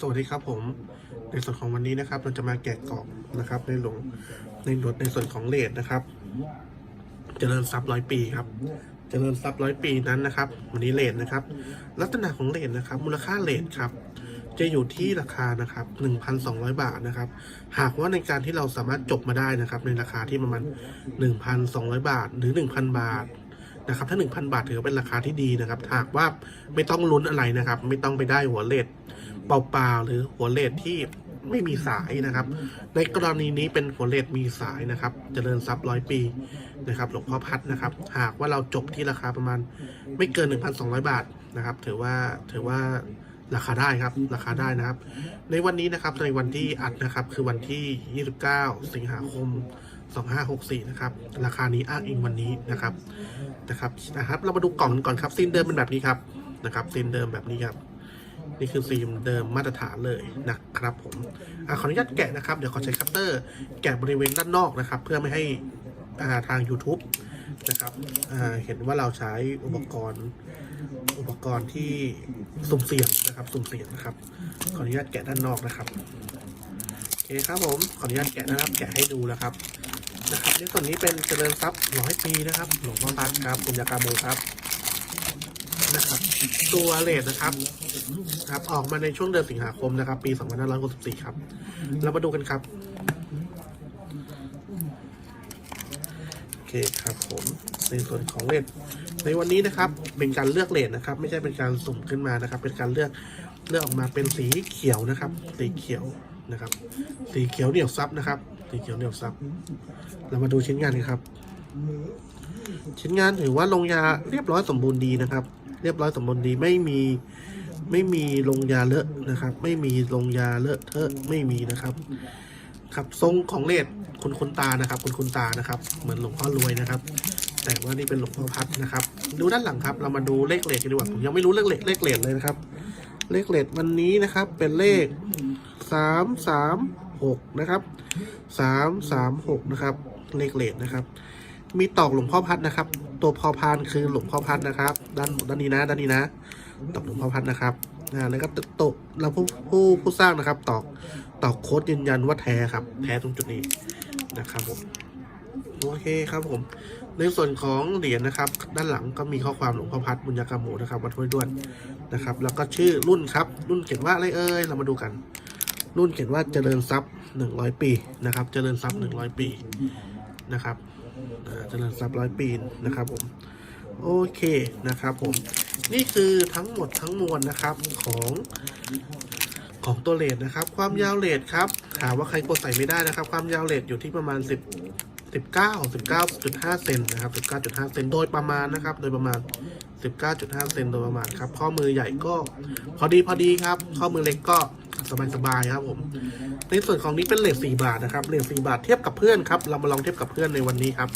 สวัสดีครับผมในส่วนของวันนี้นะครับ เราจะมาแกะกล่องนะครับ ในหลวงในรถในส่วนของเลทนะครับเจริญทรัพย์ร้อยปีครับเจริญทรัพย์ร้อยปีนั้นนะครับ วันนี้เลทนะครับ ลักษณะของเลทนะครับ มูลค่าเลทครับ จะอยู่ที่ราคานะครับ 1,200 บาทนะครับ หากว่าในการที่เราสามารถจบมาได้นะครับ ในราคาที่ประมาณ 1,200 บาท หรือ 1,000 บาทนะครับถ้า 1,000 บาทถือว่าเป็นราคาที่ดีนะครับหากว่าไม่ต้องลุ้นอะไรนะครับ ไม่ต้องไปได้หัวเลท เปล่าๆหรือหัวเลทที่ไม่มีสายนะครับ ในกรณีนี้เป็นหัวเลทมีสายนะครับเจริญทรัพย์ร้อยปีนะครับหลวงพ่อพัดนะครับ หากว่าเราจบที่ราคาประมาณไม่เกิน 1,200 บาทนะครับ ถือว่าถือว่าราคาได้ครับ ราคาได้นะครับ ในวันนี้นะครับในวันที่อัดนะครับ คือวันที่ 29 สิงหาคม 2564 นะครับ ราคานี้อ้างอิงวันนี้นะครับนะครับนะครับ เรามาดูกล่องกันก่อนครับซีนเดิมเป็นแบบนี้ครับนะครับซีนเดิมแบบนี้ครับ นี่คือซีมเดิมมาตรฐานเลยนะครับผมอขออนุญาตแกะนะครับ เดี๋ยวขอใช้คัตเตอร์แกะบริเวณด้านนอกนะครับ เพื่อไม่ให้ทาง YouTube นะครับเห็นว่าเราใช้อุปกรณ์อุปกรณ์ที่สุ่มเสี่ยงนะครับ สุ่มเสี่ยงนะครับ ขออนุญาตแกะด้านนอกนะครับโอเคครับผมขออนุญาตแกะนะครับ แกะให้ดูนะครับนะครับในส่วนนี้เป็นเจริญทรัพย์ร้อยปีนะครับ หลวงพ่อพัดครับปุญญากาโมครับ นะครับ ตัวเลทนะครับครับ ออกมาในช่วงเดือนสิงหาคมนะครับ ปี2564ครับ เรามาดูกันครับ โอเคครับผมในส่วนของเลทในวันนี้นะครับ เป็นการเลือกเลทนะครับ ไม่ใช่เป็นการสุ่มขึ้นมานะครับ เป็นการเลือกเลือกออกมาเป็นสีเขียวนะครับ สีเขียวนะครับ สีเขียวเหนียวซับนะครับ สีเขียวเหนียวซับ เรามาดูชิ้นงานกันครับ ชิ้นงานถือว่าลงยาเรียบร้อยสมบูรณ์ดีนะครับ เรียบร้อยสมบูรณ์ดีไม่มีไม่มีลงยาเลอะนะครับ ไม่มีลงยาเลอะเทอะไม่มีนะครับครับทรงของเลดคุณคุณตานะครับ คุณคุณตานะครับ เหมือนหลวงพ่อรวยนะครับ แต่ว่านี่เป็นหลวงพ่อพัดนะครับ ดูด้านหลังครับ เรามาดูเลขเลทกันดีกว่าผมยังไม่รู้เลขเลทเลขเลทเลยนะครับ เลขเลทวันนี้นะครับ เป็นเลขสามสามหกนะครับสามสามหกนะครับ เลขเลทนะครับ มีตอกหลวงพ่อพัดนะครับ ตัวพอพานคือหลวงพ่อพัดนะครับ ด้านด้านนี้นะ ด้านนี้นะตอกหลวงพ่อพัดนะครับอ่าแล้วก็โตะเราผู้ผู้ผู้สร้างนะครับ ตอกตอกโค้ดยืนยันว่าแท้ครับ แท้ตรงจุดนี้นะครับผมโอเคครับผม ในส่วนของเหรียญนะครับ ด้านหลังก็มีข้อความหลวงพ่อพัดบุญญากรรมโมนะครับวัดห้วยด้วนนะครับ แล้วก็ชื่อรุ่นครับ รุ่นเขียนว่าอะไรเอ่ยเรามาดูกัน รุ่นเขียนว่าเจริญทรัพย์หนึ่งร้อยปีนะครับ เจริญทรัพย์หนึ่งร้อยปี นะครับเจริญทรัพย์ร้อยปีนะครับผมโอเคนะครับผมนี่คือทั้งหมดทั้งมวลนะครับของของตัวเลทนะครับ ความยาวเลทครับถามว่าใครกดใส่ไม่ได้นะครับ ความยาวเลทอยู่ที่ประมาณ 10 19 19.5เซนนะครับ19.5เซนโดยประมาณนะครับ โดยประมาณ 19.5เซนโดยประมาณครับ ข้อมือใหญ่ก็พอดีพอดีครับ ข้อมือเล็กก็ สบายๆครับผม ในส่วนของนี้เป็นเลท4บาทนะครับเลท4บาทเทียบกับเพื่อนครับ เรามาลองเทียบกับเพื่อนในวันนี้ครับ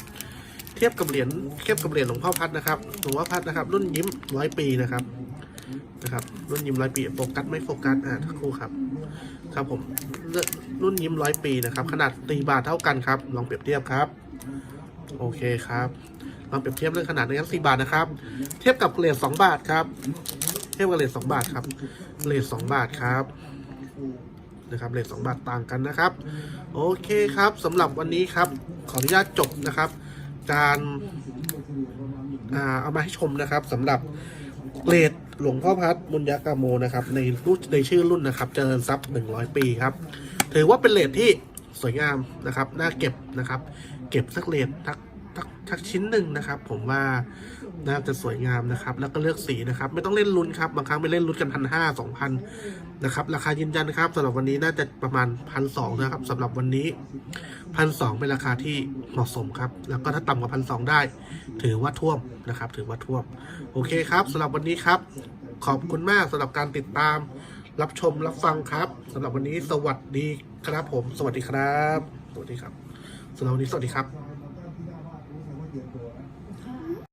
เทียบกับเหรียญเทียบกับเหรียญหลวงพ่อพัดนะครับหลวงพ่อพัดนะครับ รุ่นยิ้มร้อยปีนะครับนะครับ รุ่นยิ้มร้อยปีโฟกัสไม่โฟกัสอ่าทั้งคู่ครับ ครับผมรุ่นยิ้มร้อยปีนะครับ ขนาดตีบาทเท่ากันครับ ลองเปรียบเทียบครับโอเคครับลองเปรียบเทียบเรื่องขนาดในกันสี่บาทนะครับ เทียบกับเหรียญสองบาทครับ เทียบกับเหรียญสองบาทครับเหรียญสองบาทครับ นะครับเลทสองบาทต่างกันนะครับ โอเคครับสำหรับวันนี้ครับ ขออนุญาตจบนะครับ การอาเอามาให้ชมนะครับสำหรับเลทหลวงพ่อพัดมุญญากาโมนะครับ ในรุ่นในชื่อรุ่นนะครับ เจริญทรัพย์หนึ่งร้อยปีครับ ถือว่าเป็นเลทที่สวยงามนะครับ น่าเก็บนะครับ เก็บสักเลททัก ทักชิ้นหนึ่งนะครับ ผมว่าน่าจะสวยงามนะครับ แล้วก็เลือกสีนะครับ ไม่ต้องเล่นลุ้นครับ บางครั้งไปเล่นลุ้นกันพันห้าสองพันนะครับ ราคายืนยันครับสำหรับวันนี้น่าจะประมาณพันสองนะครับสำหรับวันนี้พันสองเป็นราคาที่เหมาะสมครับ แล้วก็ถ้าต่ำกว่าพันสองได้ ถือว่าท่วมนะครับ ถือว่าท่วม โอเคครับสำหรับวันนี้ครับ ขอบคุณมากสำหรับการติดตาม รับชมรับฟังครับสำหรับวันนี้สวัสดีครับผม สวัสดีครับ สวัสดีครับสำหรับวันนี้สวัสดีครับ